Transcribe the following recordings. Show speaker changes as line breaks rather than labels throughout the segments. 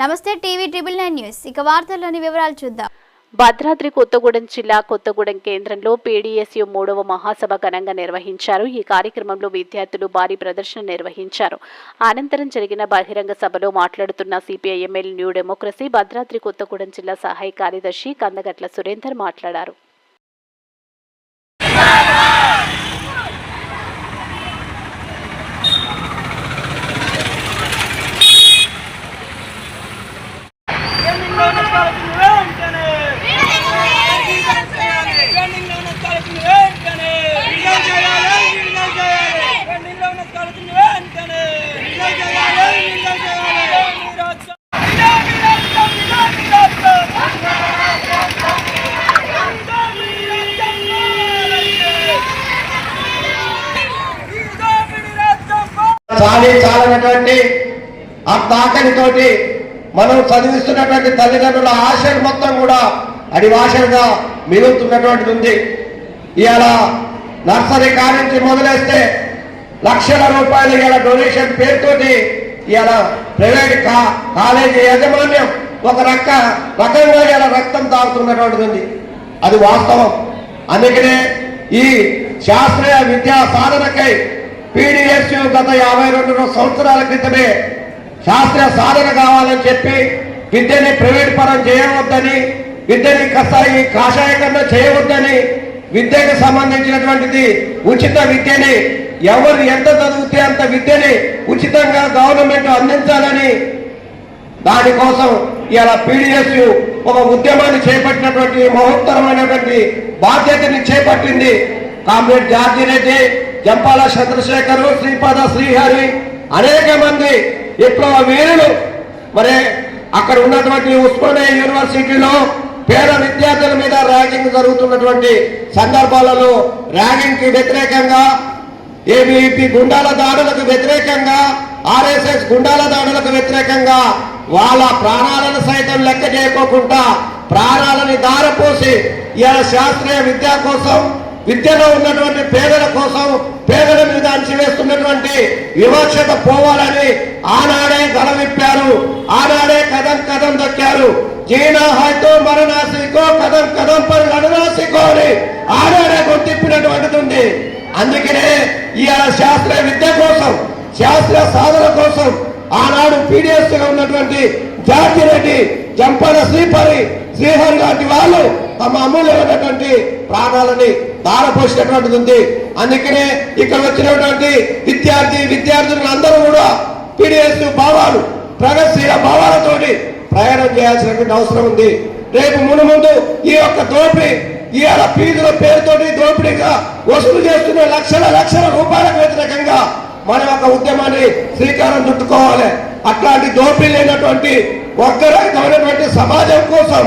నమస్తే TV triple nine news. ఇక వార్తల్లోని వివరాలు చూద్దాం.
భద్రాద్రి కొత్తగూడెం జిల్లా కొత్తగూడెం కేంద్రంలో పీడీఎస్యు మూడవ మహాసభ ఘనంగా నిర్వహించారు. ఈ కార్యక్రమంలో విద్యార్థులు భారీ ప్రదర్శన నిర్వహించారు. అనంతరం జరిగిన బహిరంగ సభలో మాట్లాడుతున్న CPIML new democracy Bhadradri Kothagudem జిల్లా సహాయ కార్యదర్శి కందగట్ల సురేందర్ మాట్లాడారు.
చాలీ చాలనటువంటి ఆ తాకనితోటి మనం చదివిస్తున్నటువంటి తల్లిదండ్రుల ఆశయం మొత్తం కూడా అడివాశలుగా మిగులుతున్నటువంటిది ఉంది. ఇవాళ నర్సరీ కానించి మొదలేస్తే లక్షల రూపాయలు ఇవాళ డొనేషన్ పేరుతోటి ఇవాళ ప్రైవేట్ కా కాలేజీ యాజమాన్యం ఒక రక రకంగా ఇలా రక్తం తాగుతున్నటువంటిది ఉంది. అది వాస్తవం. అందుకనే ఈ శాస్త్రీయ విద్యా సాధనకై పీడిఎస్యు గత యాభై రెండు సంవత్సరాల క్రితమే శాస్త్ర సాధన కావాలని చెప్పి విద్యని ప్రైవేట్ పరం చేయవద్దని విద్యని కసాయి కాషాయకరణ చేయవద్దని విద్యకు సంబంధించినటువంటిది ఉచిత విద్యని ఎవరు ఎంత చదివితే అంత విద్యని ఉచితంగా గవర్నమెంట్ అందించాలని దానికోసం ఇలా పీడిఎస్ ఒక ఉద్యమాన్ని చేపట్టినటువంటి మహోత్తరమైనటువంటి బాధ్యతని చేపట్టింది కామ్రేడ్ జార్జి రెడ్డి జంపాల చంద్రశేఖరు శ్రీపాద శ్రీహరి అనేక మంది విప్లవ వీరులు మరి అక్కడ ఉన్నటువంటి ఉస్మానియా యూనివర్సిటీలో పేద విద్యార్థుల మీద ర్యాగింగ్ జరుగుతున్నటువంటి సందర్భాలలో ర్యాగింగ్కి వ్యతిరేకంగా ఏబీపీ గుండాల దాడులకు వ్యతిరేకంగా ఆర్ఎస్ఎస్ గుండాల దాడులకు వ్యతిరేకంగా వాళ్ళ ప్రాణాలను సైతం లెక్క చేయకోకుండా ప్రాణాలని దారపోసి ఇలా శాస్త్రీయ విద్య కోసం విద్యలో ఉన్నటువంటి పేదల కోసం పేదల మీద అణచివేస్తున్నటువంటి వివక్షత పోవాలని ఆనాడే గలవిప్పారు ఆనాడే కథం కథం దక్కారు. జీనా హాయ్తో మరణాసికో కథం కథం పరి లడనాసికో అని ఆనాడే గుర్తిప్పినటువంటిది ఉంది. అందుకనే ఇవాళ శాస్త్రీయ విద్య కోసం శాస్త్రీయ సాధన కోసం ఆనాడు పీడిఎస్గా ఉన్నటువంటి జార్జి రెడ్డి జంపన శ్రీపరి శ్రీహరి లాంటి వాళ్ళు తమ అమూల్యమైనటువంటి ప్రాణాలని దారపోసినటువంటిది ఉంది అందుకనే ఇక్కడ వచ్చినటువంటి విద్యార్థి విద్యార్థులు అందరూ కూడా పీడిఎస్ భావాలు ప్రగతిశీల భావాలతోటి ప్రయాణం చేయాల్సినటువంటి అవసరం ఉంది. రేపు మును ముందు ఈ యొక్క దోపిడీ ఇవాళ ఫీజుల పేరుతోటి దోపిడీగా వసూలు చేస్తున్న లక్షల లక్షల రూపాయలకు వ్యతిరేకంగా మన యొక్క ఉద్యమాన్ని శ్రీకారం చుట్టుకోవాలి. అట్లాంటి దోపిడీ లేనటువంటి వర్గరహితమైనటువంటి సమాజం కోసం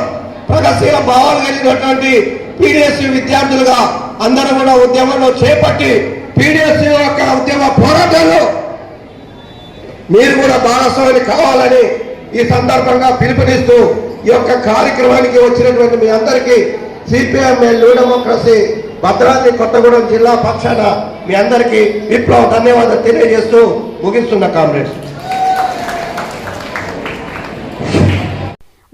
ప్రగతిశీల భావాలు కలిగినటువంటి పీడిఎస్సీ విద్యార్థులుగా అందరూ కూడా ఉద్యమంలో చేపట్టి పీడిఎస్సీ యొక్క ఉద్యమ పోరాటంలో మీరు కూడా భాగస్వామి కావాలని ఈ సందర్భంగా పిలుపునిస్తూ ఈ యొక్క కార్యక్రమానికి వచ్చినటువంటి మీ అందరికీ CPM new democracy Bhadradri Kothagudem జిల్లా పక్షాన మీ అందరికీ విప్లవ ధన్యవాదాలు తెలియజేస్తూ ముగిస్తున్న కామ్రేడ్స్.